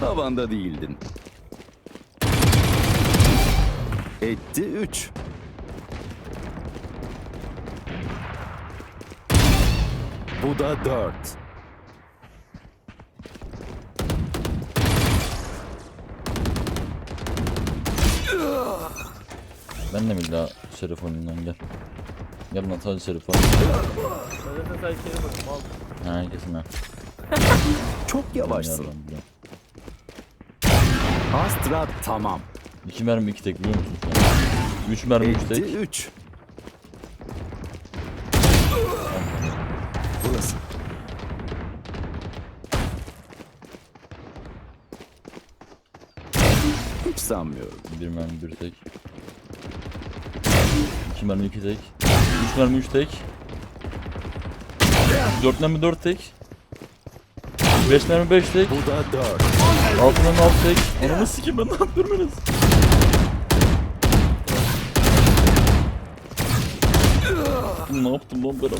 Tavanda değildin. Etti 3. Bu da 4. Ben de mi daha Şerif oyunundan gel. Gel lan sadece Şerif. Zaten sadece kere bakayım al. Herkesin ha. Çok yavaşsın. Astra tamam. İki mermi iki tek biliyor musun? Üç mermi üç Etti tek. 3. Burası. Hiç sanmıyorum. Bir mermi bir tek. İki mermi iki tek. Üç mermi üç tek. Dört mermi dört tek. Beş mermi beş tek. Bu da 4. Altı mermi altı tek. Ananı sikeyim ben ne yaptırmanız? Ne yaptım lan ben ama?